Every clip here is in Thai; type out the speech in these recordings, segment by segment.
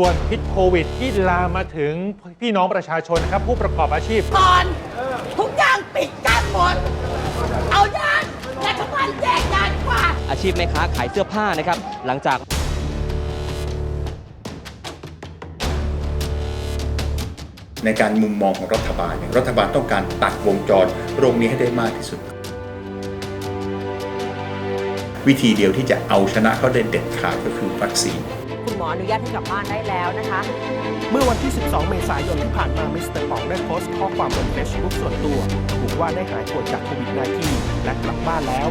ส่วนพิษโควิดที่ลามมาถึงพี่น้องประชาชนนะครับ ผู้ประกอบอาชีพ ก่อนทุกอย่างปิดกั้นหมด เอายานรัฐบาลแจกยานดีกว่า อาชีพแม่ค้าขายเสื้อผ้านะครับ หลังจากในการมุมมองของรัฐบาลเนี่ยรัฐบาลต้องการตัดวงจรโรงนี้ให้ได้มากที่สุด วิธีเดียวที่จะเอาชนะเขาได้เด็ดขาดก็คือวัคซีน คุณหมออนุญาตให้กลับบ้านได้แล้วนะคะ เมื่อวันที่ 12 เมษายนที่ผ่านมา มิสเตอร์ป๋องได้โพสต์ข้อความบนเฟซบุ๊กส่วนตัวระบุว่าได้หายป่วยจากโควิด -19 และกลับบ้านแล้ว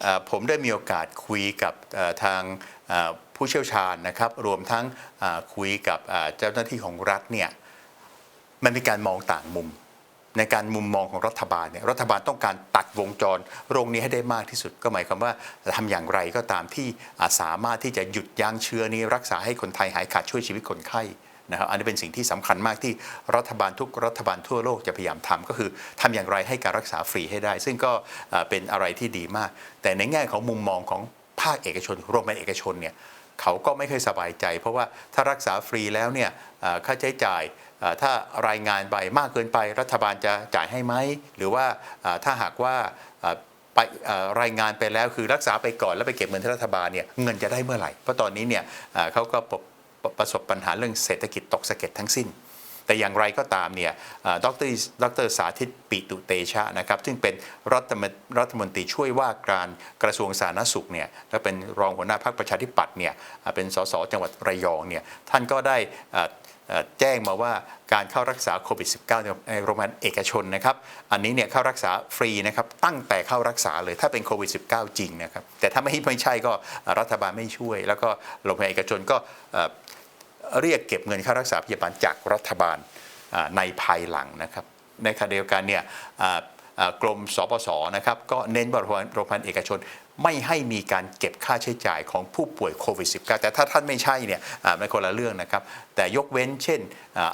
เอ่อผมได้มีโอกาสคุยกับเอ่อทางเอ่อผู้เชี่ยวชาญนะครับ รวมทั้งเอ่อคุยกับเอ่อเจ้าหน้าที่ของรัฐเนี่ย มันเป็นการมองต่างมุม ในการมุมมองของรัฐบาลเนี่ยรัฐบาลต้องการตัดวงจรโรงนี้ให้ได้มากที่สุด ก็หมายความว่าทำอย่างไรก็ตามที่าสามารถที่จะหยุดยั้งเชื้อนี้ รักษาให้คนไทยหายขาดช่วยชีวิตคนไข้นะครับอันนี้เป็นสิ่งที่สำคัญมากที่รัฐบาลทุกรัฐบาลทั่วโลกจะพยายามทำก็คือทำอย่างไรให้การรักษาฟรีให้ได้ ซึ่งก็เป็นอะไรที่ดีมาก แต่ในแง่ของมุมมองของภาคเอกชนโรงพยาบาลเอกชนเนี่ยเขาก็ไม่เคยสบายใจ เพราะว่าถ้ารักษาฟรีแล้วเนี่ยค่าใช้จ่าย ถ้ารายงานไปมากเกินไปรัฐบาลจะจ่ายให้ไหม หรือว่าถ้าหากว่าไปรายงานไปแล้วคือรักษาไปก่อนแล้วไปเก็บเงินที่รัฐบาลเนี่ยเงินจะได้เมื่อไหร่ เพราะตอนนี้เนี่ยเขาก็ประสบปัญหาเรื่องเศรษฐกิจตกสะเก็ดทั้งสิ้น แต่อย่างไรก็ตามเนี่ยเอ่อดรดรสาธิตปิตุเตชะนะครับซึ่งเป็นรัฐมนรัฐมนตรีช่วยว่าการกระทรวงสาธารณสุขเนี่ยและเป็นรองหัวหน้าพรรคประชาธิปัตย์เนี่ยเป็นสสจังหวัดระยองเนี่ยท่านก็ได้อ่อเอ่อ แจ้งมาว่าการเข้ารักษาโควิด -19 ในโรงพยาบาลเอกชนนะครับ อันนี้เนี่ยเข้ารักษาฟรีนะครับ ตั้งแต่เข้ารักษาเลยถ้าเป็นโควิด -19 จริงนะครับ แต่ถ้าไม่ไม่ใช่ก็รัฐบาลไม่ช่วย แล้วก็โรงพยาบาลเอกชนก็เรียกเก็บเงินค่ารักษาพยาบาลจากรัฐบาลในภายหลังนะครับ ในขณะเดียวกันเนี่ยกรมสปสนะครับก็เน้นว่าโรงพยาบาลโรงพยาบาลเอกชน ไม่ให้มีการเก็บค่าใช้จ่ายของผู้ป่วยโควิด -19 แต่ถ้าท่านไม่ใช่เนี่ยอ่ามันคนละเรื่องนะครับ แต่ยกเว้นเช่น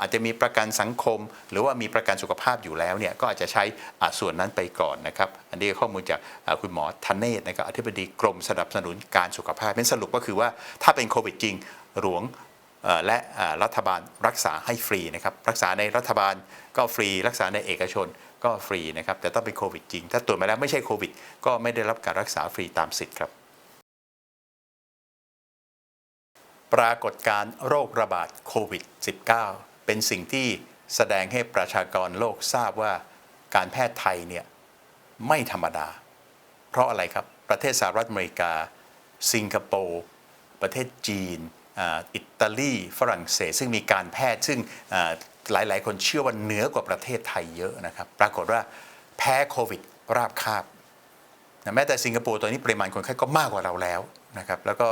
อาจจะมีประกันสังคม หรือว่ามีประกันสุขภาพอยู่แล้วเนี่ยก็อาจจะใช้ส่วนนั้นไปก่อนนะครับ อันนี้ข้อมูลจากคุณหมอธเนศนะครับอธิบดีกรมสนับสนุนการสุขภาพเป็นสรุปก็คือว่าถ้าเป็นโควิดจริงหลวงและรัฐบาลรักษาให้ฟรีนะครับรักษาในรัฐบาลก็ฟรีรักษาในเอกชน ก็ฟรีนะครับ แต่ต้องเป็นโควิดจริง ถ้าตรวจมาแล้วไม่ใช่โควิด ก็ไม่ได้รับการรักษาฟรีตามสิทธิ์ครับ ปรากฏการโรคระบาดโควิด -19 เป็นสิ่งที่แสดงให้ประชากรโลกทราบว่าการแพทย์ไทยเนี่ยไม่ธรรมดา เพราะอะไรครับ ประเทศสหรัฐอเมริกา สิงคโปร์ ประเทศจีนอิตาลี ฝรั่งเศส ซึ่งมีการแพทย์ซึ่ง หลาย ๆ คนเชื่อว่าเหนือกว่าประเทศไทยเยอะนะครับ ปรากฏว่าแพ้โควิด ราบคาบนะแม้แต่สิงคโปร์ตอนนี้ปริมาณคนไข้ก็มากกว่าเราแล้วนะครับแล้วก็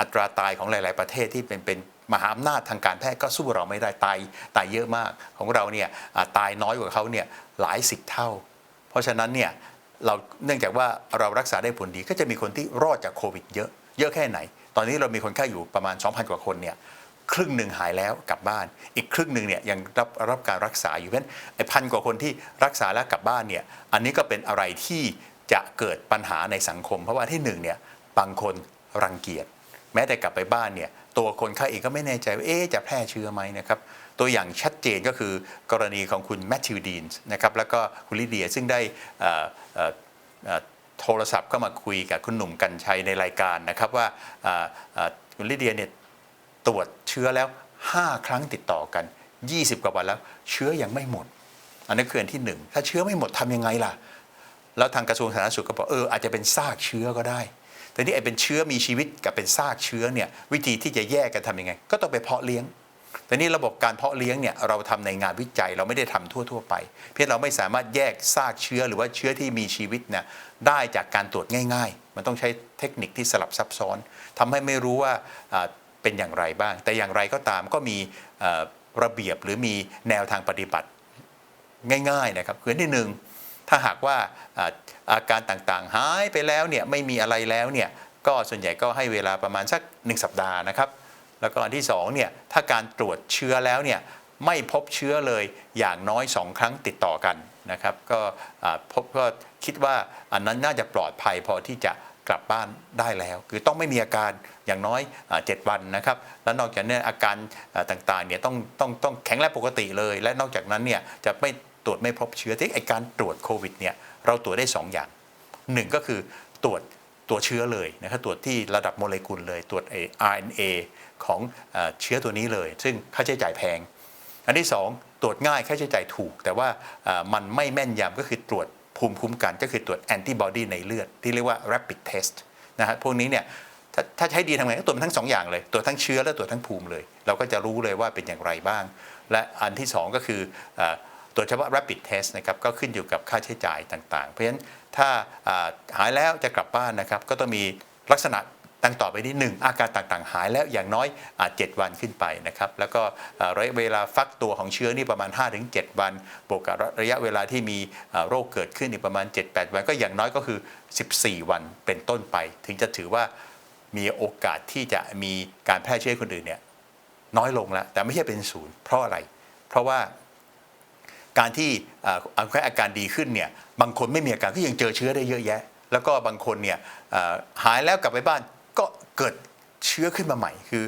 อัตราตายของหลาย ๆ ประเทศที่เป็นเป็นมหาอำนาจทางการแพทย์ก็สู้เราไม่ได้ตายตายเยอะมากของเราเนี่ยตายน้อยกว่าเขาเนี่ยหลายสิบเท่า เพราะฉะนั้นเนี่ยเราเนื่องจากว่าเรารักษาได้ผลดีก็จะมีคนที่รอดจากโควิดเยอะเยอะแค่ไหน ตอนนี้เรามีคนไข้อยู่ประมาณ 2,000 กว่าคนเนี่ย ครึ่งหนึ่งหายแล้วกลับบ้าน อีกครึ่งหนึ่งเนี่ยยังรับรับการรักษาอยู่เพราะฉะนั้นไอ้พันกว่าคนที่รักษาแล้วกลับบ้านเนี่ยอันนี้ก็เป็นอะไรที่จะเกิดปัญหาในสังคม เพราะว่าที่หนึ่งเนี่ยบางคนรังเกียจ แม้แต่กลับไปบ้านเนี่ยตัวคนไข้เองก็ไม่แน่ใจว่าเอ๊จะแพร่เชื้อไหมนะครับตัวอย่างชัดเจนก็คือกรณีของคุณแมทธิวดีนส์นะครับแล้วก็คุณลิเดียซึ่งได้โทรศัพท์เข้ามาคุยกับคุณหนุ่มกัญชัยในรายการนะครับว่าคุณลิเดียเนี่ย ตรวจเชื้อแล้ว 5 ครั้งติดต่อกัน 20 กว่าวันแล้ว เชื้อยังไม่หมด อันนี้คืออันที่หนึ่งถ้าเชื้อไม่หมดทำยังไงล่ะ แล้วทางกระทรวงสาธารณสุขก็บอกเอออาจจะเป็นซากเชื้อก็ได้ แต่นี่ไอ้เป็นเชื้อมีชีวิตกับเป็นซากเชื้อเนี่ยวิธีที่จะแยกกันทำยังไง ก็ต้องไปเพาะเลี้ยงแต่นี่ระบบการเพาะเลี้ยงเนี่ยเราทำในงานวิจัยเราไม่ได้ทำทั่ว ๆ ไป เพียงเราไม่สามารถแยกซากเชื้อหรือว่าเชื้อที่มีชีวิตเนี่ยได้จากการตรวจง่าย ๆ มันต้องใช้เทคนิคที่สลับซับซ้อนทำให้ไม่รู้ว่า เป็นอย่างไรบ้าง แต่อย่างไรก็ตามก็มีระเบียบหรือมีแนวทางปฏิบัติง่ายๆนะครับคือที่หนึ่งถ้าหากว่าอาการต่างๆ หายไปแล้วเนี่ยไม่มีอะไรแล้วเนี่ยก็ส่วนใหญ่ก็ให้เวลาประมาณสัก 1 สัปดาห์นะครับ แล้วก็อันที่2เนี่ยถ้าการตรวจเชื้อแล้วเนี่ยไม่พบเชื้อเลยอย่างน้อย 2 ครั้งติดต่อกันนะครับ ก็พบก็คิดว่าอันนั้นน่าจะปลอดภัยพอที่จะ กลับบ้านได้แล้ว คือต้องไม่มีอาการอย่างน้อย 7 วันนะครับ แล้วนอกจากนี้อาการต่างๆเนี่ยต้องต้องต้องแข็งแรงปกติเลย และนอกจากนั้นเนี่ยจะไม่ตรวจไม่พบเชื้อที่ไอการตรวจโควิดเนี่ยเราตรวจได้ 2 อย่างหนึ่งก็คือตรวจตัวเชื้อเลยนะครับตรวจที่ระดับโมเลกุลเลยตรวจไอ RNA ของเอ่อเชื้อตัวนี้เลย ซึ่งค่าใช้จ่ายแพง อันที่ 2 ตรวจง่ายค่าใช้จ่ายถูก แต่ว่ามันไม่แม่นยำก็คือตรวจ ภูมิคุ้มกันก็คือตรวจแอนติบอดีในเลือด ที่เรียกว่า rapid test นะฮะพวกนี้เนี่ยถ้าถ้าใช้ดีทำไงก็ตรวจทั้งสองอย่างเลย ตรวจทั้งเชื้อและตรวจทั้งภูมิเลย เราก็จะรู้เลยว่าเป็นอย่างไรบ้าง และอันที่ 2 ก็คืออตรวจเฉพาะ rapid test นะครับก็ขึ้นอยู่กับค่าใช้จ่ายต่างๆ เพราะฉะนั้นถ้าหายแล้วจะกลับบ้านนะครับก็ต้องมีลักษณะ ดังต่อไปนี้หนึ่งอาการต่างๆ หายแล้วอย่างน้อยอาจ7วันขึ้นไปนะครับแล้วก็ระยะเวลาฟักตัวของเชื้อนี่ประมาณ 5-7 วันบวกกับระยะเวลาที่มีโรคเกิดขึ้นอีกประมาณ 7-8 วันก็อย่างน้อยก็คือ 14 วันเป็นต้นไป ถึงจะถือว่ามีโอกาสที่จะมีการแพร่เชื้อคนอื่นเนี่ยน้อยลงแล้วแต่ไม่ใช่เป็นศูนย์เพราะอะไร เพราะว่าการที่อาแค่อาการดีขึ้นเนี่ยบางคนไม่มีอาการก็ยังเจอเชื้อได้เยอะแยะ แล้วก็บางคนเนี่ยหายแล้วกลับไปบ้าน ก็เกิดเชื้อขึ้นมาใหม่ คือ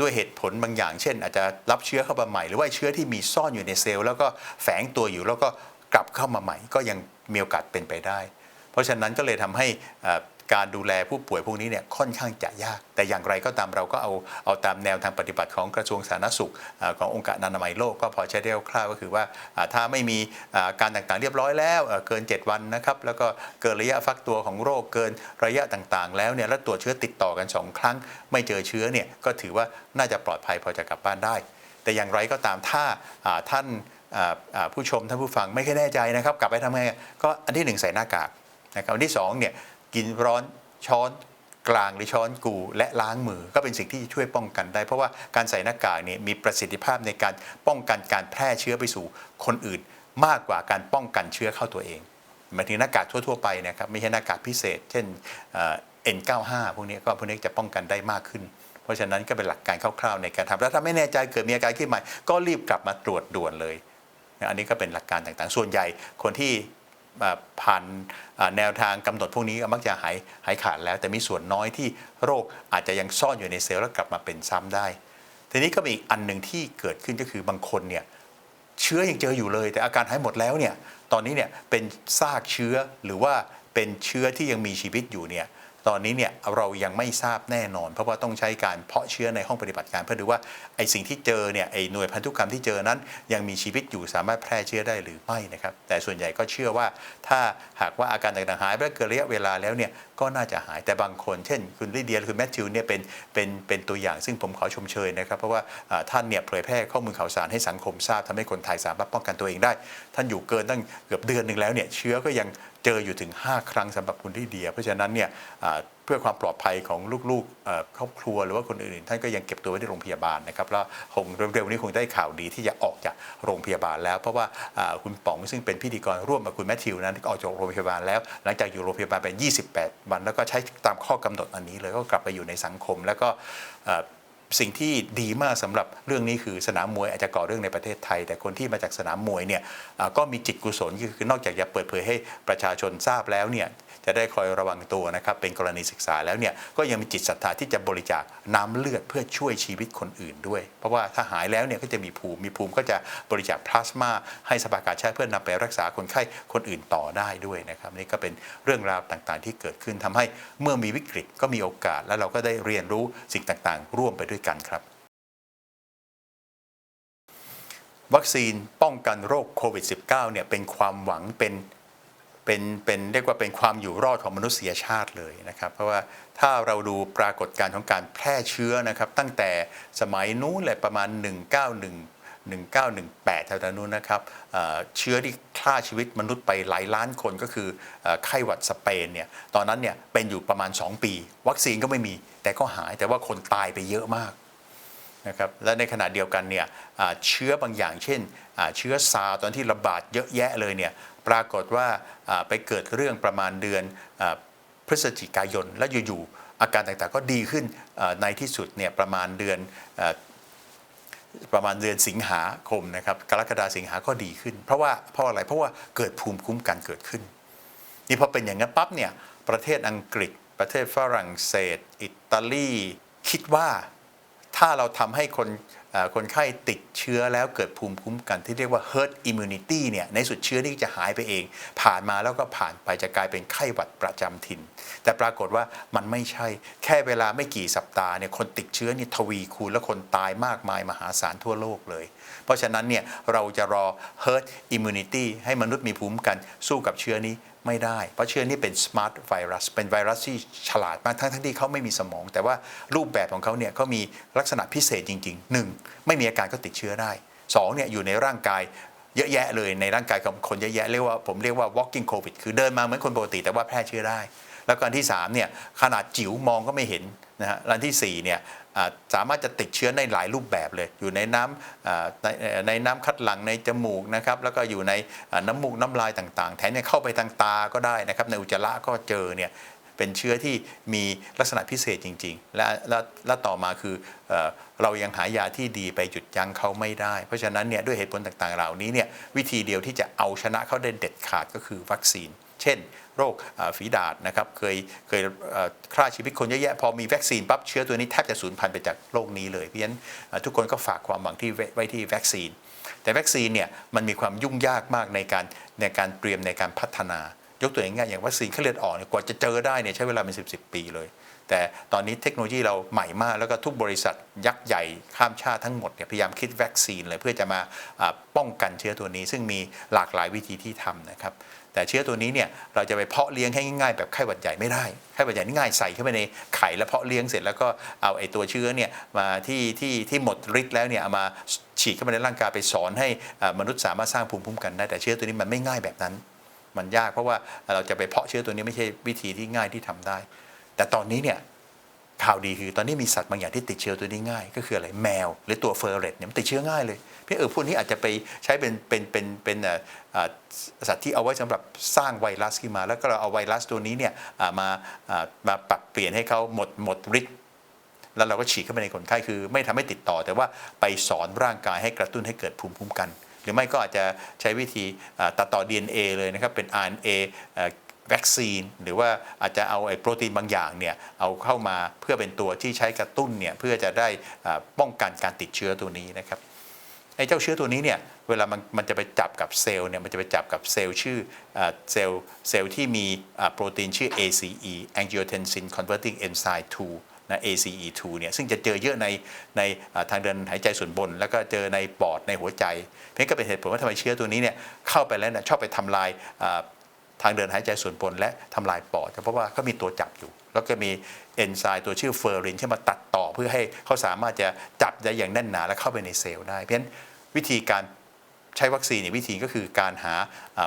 ด้วยเหตุผลบางอย่าง เช่น อาจจะรับเชื้อเข้ามาใหม่ หรือว่าเชื้อที่มีซ่อนอยู่ในเซลล์แล้วก็แฝงตัวอยู่แล้วก็กลับเข้ามาใหม่ ก็ยังมีโอกาสเป็นไปได้ เพราะฉะนั้นก็เลยทำให้อ่อ การดูแลผู้ป่วยพวกนี้เนี่ยค่อนข้างจะยาก แต่อย่างไรก็ตามเราก็เอาเอาตามแนวทางปฏิบัติของกระทรวงสาธารณสุขอขององค์การอนามัยโลกก็พอใช้ได้คร่าวก็คือว่าถ้าไม่มีการต่างๆเรียบร้อยแล้วเอ่อเกิน 7 วันนะครับแล้วก็เกินระยะฟักตัวของโรคเกินระยะต่างๆ แล้วเนี่ยแล้วตรวจเชื้อติดต่อกัน 2 ครั้ง ไม่เจอเชื้อเนี่ยก็ถือว่าน่าจะปลอดภัยพอจะกลับบ้านได้ แต่อย่างไรก็ตามถ้าท่านผู้ชมท่านผู้ฟังไม่ค่อยแน่ใจนะครับ กลับไปทำไงก็อันที่หนึ่งใส่หน้ากากนะครับอันที่สองเนี่ย กินร้อนช้อนกลางหรือช้อนกู และล้างมือก็เป็นสิ่งที่ช่วยป้องกันได้ เพราะว่าการใส่หน้ากากเนี่ยมีประสิทธิภาพในการป้องกันการแพร่เชื้อไปสู่คนอื่น มากกว่าการป้องกันเชื้อเข้าตัวเองหมายถึงหน้ากากทั่ว ๆ ไปนะครับไม่ใช่หน้ากากพิเศษ เช่นเอ่อ N95 พวกนี้ก็พวกนี้จะป้องกันได้มากขึ้น เพราะฉะนั้นก็เป็นหลักการคร่าวๆในการทำแล้วถ้าไม่แน่ใจเกิดมีอาการขึ้นใหม่ก็รีบกลับมาตรวจด่วนเลย อันนี้ก็เป็นหลักการต่างๆ ส่วนใหญ่คนที่ ผ่านแนวทางกำหนดพวกนี้มักจะหายหายขาดแล้ว แต่มีส่วนน้อยที่โรคอาจจะยังซ่อนอยู่ในเซลล์แล้วกลับมาเป็นซ้ำได้ ทีนี้ก็มีอีกอันหนึ่งที่เกิดขึ้นก็คือบางคนเนี่ยเชื้อยังเจออยู่เลย แต่อาการหายหมดแล้วเนี่ยตอนนี้เนี่ยเป็นซากเชื้อหรือว่าเป็นเชื้อที่ยังมีชีวิตอยู่เนี่ย ตอนนี้เนี่ยเรายังไม่ทราบแน่นอน เพราะว่าต้องใช้การเพาะเชื้อในห้องปฏิบัติการเพื่อดูว่าไอสิ่งที่เจอเนี่ยไอหน่วยพันธุกรรมที่เจอนั้น ยังมีชีวิตอยู่สามารถแพร่เชื้อได้หรือไม่นะครับแต่ส่วนใหญ่ก็เชื่อว่าถ้าหากว่าอาการต่างๆหายไปแล้วเกินระยะเวลาแล้วเนี่ยก็น่าจะหายแต่บางคน เช่น คุณลิเดียหรือคุณแมทธิวเนี่ยเป็นเป็นเป็นตัวอย่างซึ่งผมขอชมเชยนะครับ เพราะว่าอ่าท่านเนี่ยเผยแพร่ข้อมูลข่าวสารให้สังคมทราบทำให้คนไทยสามารถป้องกันตัวเองได้ ท่านอยู่เกินตั้งเกือบเดือนหนึ่งแล้วเนี่ยเชื้อก็ยังเจออยู่ถึง 5 ครั้งสำหรับคุณลิเดีย เพราะฉะนั้นเนี่ยเพื่อความปลอดภัยของลูกๆครอบครัวหรือว่าคนอื่นๆ ท่านก็ยังเก็บตัวไว้ในโรงพยาบาลนะครับแล้วคงเร็วๆนี้คงได้ข่าวดีที่จะออกจากโรงพยาบาลแล้ว เพราะว่าคุณป๋องซึ่งเป็นพิธีกรร่วมกับคุณแมทธิวนั้นออกจากโรงพยาบาลแล้ว หลังจากอยู่โรงพยาบาลไป 28 วัน แล้วก็ใช้ตามข้อกำหนดอันนี้เลยก็กลับไปอยู่ในสังคมแล้วก็ สิ่งที่ดีมากสำหรับเรื่องนี้คือสนามมวยอาจจะก่อเรื่องในประเทศไทย แต่คนที่มาจากสนามมวยเนี่ยก็มีจิตกุศลคือนอกจากจะเปิดเผยให้ประชาชนทราบแล้วเนี่ย จะได้คอยระวังตัวนะครับเป็นกรณีศึกษาแล้วเนี่ยก็ยังมีจิตศรัทธาที่จะบริจาคน้ำเลือดเพื่อช่วยชีวิตคนอื่นด้วย เพราะว่าถ้าหายแล้วเนี่ยก็จะมีภูมิมีภูมิก็จะบริจาคพลาสมาให้สภากาชาติเพื่อนำไปรักษาคนไข้คนอื่นต่อได้ด้วยนะครับนี่ก็เป็นเรื่องราวต่างๆ ที่เกิดขึ้นทำให้เมื่อมีวิกฤตก็มีโอกาส และเราก็ได้เรียนรู้สิ่งต่างๆ ร่วมไปด้วยกันครับวัคซีนป้องกันโรคโควิด -19 เนี่ยเป็นความหวังเป็น เป็นเป็นเรียกว่าเป็นความอยู่รอดของมนุษยชาติเลยนะครับ เพราะว่าถ้าเราดูปรากฏการณ์ของการแพร่เชื้อนะครับ ตั้งแต่สมัยนู้นเลยประมาณ 191 1918แถวนู้นนะครับเชื้อที่ฆ่าชีวิตมนุษย์ไปหลายล้านคนก็คือไข้หวัดสเปนเนี่ยตอนนั้นเนี่ยเป็นอยู่ประมาณ 2 ปี วัคซีนก็ไม่มีแต่ก็หายแต่ว่าคนตายไปเยอะมากนะครับและในขณะเดียวกันเนี่ยเชื้อบางอย่างเช่น เชื้อซาตอนที่ระบาดเยอะแยะเลยเนี่ย ปรากฏว่าไปเกิดเรื่องประมาณเดือนอพฤศจิกายน แล้วอยู่ๆอาการต่างๆก็ดีขึ้นในที่สุดเนี่ยประมาณเดือนอประมาณเดือนสิงหาคมนะครับกรกฎาสิงหาก็ดีขึ้น เพราะว่าเพราะอะไรเพราะว่าเกิดภูมิคุ้มกันเกิดขึ้นนี่พอเป็นอย่างนั้นปั๊บเนี่ยประเทศอังกฤษ ประเทศฝรั่งเศส อิตาลี คิดว่าถ้าเราทำให้คน คนไข้ติดเชื้อแล้วเกิดภูมิคุ้มกันที่เรียกว่า herd immunity เนี่ยในสุดเชื้อนี่จะหายไปเอง ผ่านมาแล้วก็ผ่านไปจะกลายเป็นไข้หวัดประจำถิ่น แต่ปรากฏว่ามันไม่ใช่แค่เวลาไม่กี่สัปดาห์เนี่ยคนติดเชื้อนี่ทวีคูณและคนตายมากมายมหาศาลทั่วโลกเลย เพราะฉะนั้นเนี่ยเราจะรอ herd immunity ให้มนุษย์มีภูมิคุ้มกันสู้กับเชื้อนี้ ไม่ได้ เพราะเชื้อนี่เป็นสมาร์ทไวรัส เป็นไวรัสที่ฉลาดมากทั้งทั้งที่เขาไม่มีสมอง แต่ว่ารูปแบบของเขาเนี่ยเขามีลักษณะพิเศษจริงๆหนึ่งไม่มีอาการก็ติดเชื้อได้สองเนี่ยอยู่ในร่างกายเยอะแยะเลยในร่างกายของคนเยอะแยะเรียกว่าผมเรียกว่า walking covid คือเดินมาเหมือนคนปกติแต่ว่าแพร่เชื้อได้ แล้วก็อันที่3เนี่ยขนาดจิ๋วมองก็ไม่เห็น นะฮะและอันที่4เนี่ยสามารถจะติดเชื้อในหลายรูปแบบเลย อยู่ในน้ำในในน้ำคัดหลั่งในจมูกนะครับแล้วก็อยู่ในน้ำมูกน้ำลายต่างๆ แถมยังเข้าไปทางตาก็ได้นะครับในอุจจาระก็เจอเนี่ยเป็นเชื้อที่มีลักษณะพิเศษจริง ๆ และและและต่อมาคือเออเรายังหายาที่ดีไปหยุดยั้งเขาไม่ได้ เพราะฉะนั้นเนี่ยด้วยเหตุผลต่างๆ เหล่านี้เนี่ยวิธีเดียวที่จะเอาชนะเขาได้เด็ดขาดก็คือวัคซีน เช่น โรคฝีดาษนะครับเคยเคยฆ่าชีวิตคนเยอะแยะพอมีวัคซีนปั๊บเชื้อตัวนี้แทบจะสูญพันธุ์ไปจากโลกนี้เลยเพราะฉะนั้นทุกคนก็ฝากความหวังที่ไว้ที่วัคซีน แต่วัคซีนเนี่ยมันมีความยุ่งยากมากในการในการเตรียมในการพัฒนายกตัวอย่างง่ายอย่างวัคซีนไข้เลือดออกเนี่ยกว่าจะเจอได้เนี่ยใช้เวลาเป็น 10บสปีเลย แต่ตอนนี้เทคโนโลยีเราใหม่มาก แล้วก็ทุกบริษัทยักษ์ใหญ่ข้ามชาติทั้งหมดเนี่ยพยายามคิดวัคซีนเลยเพื่อจะมาอ่าป้องกันเชื้อตัวนี้ ซึ่งมีหลากหลายวิธีที่ทำนะครับ แต่เชื้อตัวนี้เนี่ยเราจะไปเพาะเลี้ยงให้ง่ายๆแบบไข้หวัดใหญ่ไม่ได้ไข้หวัดใหญ่นี่ง่ายใส่เข้าไปในไข่แล้วเพาะเลี้ยงเสร็จแล้วก็เอาไอ้ตัวเชื้อเนี่ยมาที่ที่ที่หมดฤทธิ์แล้วเนี่ยเอามาฉีดเข้าไปในร่างกายไปสอนให้มนุษย์สามารถสร้างภูมิคุ้มกันได้แต่เชื้อตัวนี้มันไม่ง่ายแบบนั้น มันยากเพราะว่าเราจะไปเพาะเชื้อตัวนี้ไม่ใช่วิธีที่ง่ายที่ทำได้ แต่ตอนนี้เนี่ย ข่าวดีคือตอนนี้มีสัตว์บางอย่างที่ติดเชื้อตัวนี้ง่าย ก็คืออะไรแมว หรือตัวเฟอร์เรตเนี่ยมันติดเชื้อง่ายเลยพี่เออพวกนี้อาจจะไปใช้เป็นเป็นเป็นเป็นสัตว์ที่เอาไว้สำหรับสร้างไวรัสขึ้นมา แล้วก็เราเอาไวรัสตัวนี้เนี่ยมามาปรับเปลี่ยนให้เขาหมดหมดฤทธิ์แล้วเราก็ฉีดเข้าไปในคนไข้คือ ไม่ทำให้ติดต่อ แต่ว่าไปสอนร่างกายให้กระตุ้นให้เกิดภูมิคุ้มกัน หรือไม่ก็อาจจะใช้วิธีตัดต่อ DNA เลยนะครับเป็น RNA เอ วัคซีน หรือว่าอาจจะเอาไอ้โปรตีนบางอย่างเนี่ยเอาเข้ามาเพื่อเป็นตัวที่ใช้กระตุ้นเนี่ยเพื่อจะได้ป้องกันการติดเชื้อตัวนี้นะครับไอ้เจ้าเชื้อตัวนี้เนี่ยเวลามันมันจะไปจับกับเซลล์เนี่ยมันจะไปจับกับเซลล์ชื่อเซลล์เซลล์ที่มีโปรตีนชื่อ ACE Angiotensin Converting Enzyme 2นะ ACE2 เนี่ยซึ่งจะเจอเยอะในในทางเดินหายใจส่วนบน แล้วก็เจอในปอดในหัวใจ เพราะงั้นก็เป็นเหตุผลว่าทำไมเชื้อตัวนี้เนี่ยเข้าไปแล้วเนี่ยชอบไปทำลายา ทางเดินหายใจส่วนบนและทำลายปอดเพราะว่าเขามีตัวจับอยู่ แล้วก็มีเอนไซม์ตัวชื่อเฟอร์รินที่มาตัดต่อเพื่อให้เขาสามารถจะจับได้อย่างแน่นหนาและเข้าไปในเซลล์ได้ เพราะฉะนั้นวิธีการใช้วัคซีนเนี่ยวิธีก็คือการหา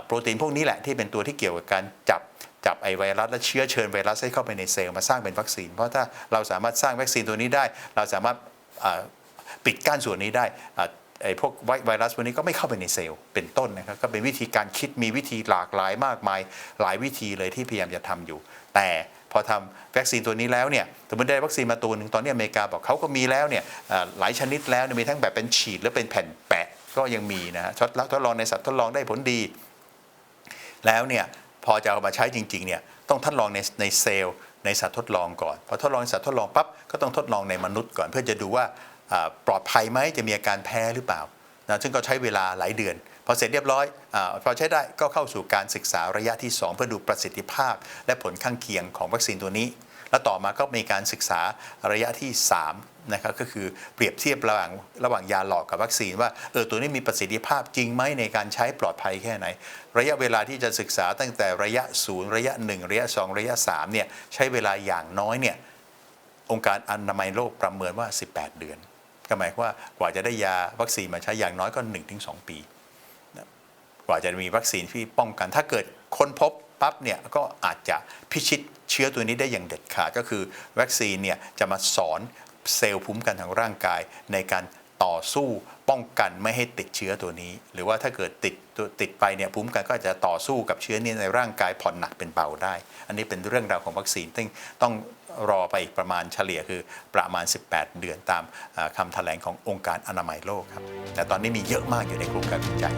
โปรตีนพวกนี้แหละที่เป็นตัวที่เกี่ยวกับการจับจับไอไวรัสและเชื้อเชิญไวรัสให้เข้าไปในเซลล์มาสร้างเป็นวัคซีน เพราะถ้าเราสามารถสร้างวัคซีนตัวนี้ได้ เราสามารถปิดกั้นส่วนนี้ได้ ไอ้พวกไวรัสพวกนี้ก็ไม่เข้าไปในเซลล์เป็นต้นนะครับก็เป็นวิธีการคิดมีวิธีหลากหลายมากมาย หลายวิธีเลยที่พยายามจะทำอยู่ แต่พอทำวัคซีนตัวนี้แล้วเนี่ยสมมติได้วัคซีนมาตัวหนึ่งตอนนี้อเมริกาบอกเขาก็มีแล้วเนี่ยหลายชนิดแล้วมีทั้งแบบเป็นฉีดและเป็นแผ่นแปะก็ยังมีนะฮะทดลองในสัตว์ทดลองได้ผลดี แล้วเนี่ยพอจะเอามาใช้จริงๆเนี่ยต้องทดลองในในเซลล์ในสัตว์ทดลองก่อน พอทดลองในสัตว์ทดลองปั๊บก็ต้องทดลองในมนุษย์ก่อน เพื่อจะดูว่า ปลอดภัยไหมจะมีอาการแพ้หรือเปล่านะซึ่งก็ใช้เวลาหลายเดือน พอเสร็จเรียบร้อยอพอใช้ได้ก็เข้าสู่การศึกษาระยะที่ 2 เพื่อดูประสิทธิภาพ และผลข้างเคียงของวัคซีนตัวนี้ แล้วต่อมาก็มีการศึกษาระยะที่ 3 นะครับก็คือเปรียบเทียบระหว่างระหว่างยาหลอกกับวัคซีนว่าเออตัวนี้มีประสิทธิภาพจริงไหมในการใช้ปลอดภัยแค่ไหน ระยะเวลาที่จะศึกษาตั้งแต่ระยะ 0 ระยะ 1 ระยะ 2 ระยะ3เนี่ยใช้เวลาอย่างน้อยเนี่ยองค์การอนามัยโลกประเมินว่า 18 เดือน ก็หมายความว่ากว่าจะได้ยาวัคซีนมาใช้อย่างน้อยก็ 1-2 ปีกว่าจะมีวัคซีนที่ป้องกัน ถ้าเกิดค้นพบปั๊บเนี่ยก็อาจจะพิชิตเชื้อตัวนี้ได้อย่างเด็ดขาดก็คือวัคซีนเนี่ยจะมาสอนเซลล์ภูมิคุ้มกันทางร่างกายในการต่อสู้ป้องกันไม่ให้ติดเชื้อตัวนี้ หรือว่าถ้าเกิดติดติดไปเนี่ยภูมิคุ้มกันก็จะต่อสู้กับเชื้อนี้ในร่างกายผ่อนหนักเป็นเบาได้ อันนี้เป็นเรื่องราวของวัคซีนซึ่งต้อง รอไปอีกประมาณเฉลี่ยคือประมาณ 18 เดือนตามคำแถลงขององค์การอนามัยโลกครับ แต่ตอนนี้มีเยอะมากอยู่ในกลุ่มการวิจัย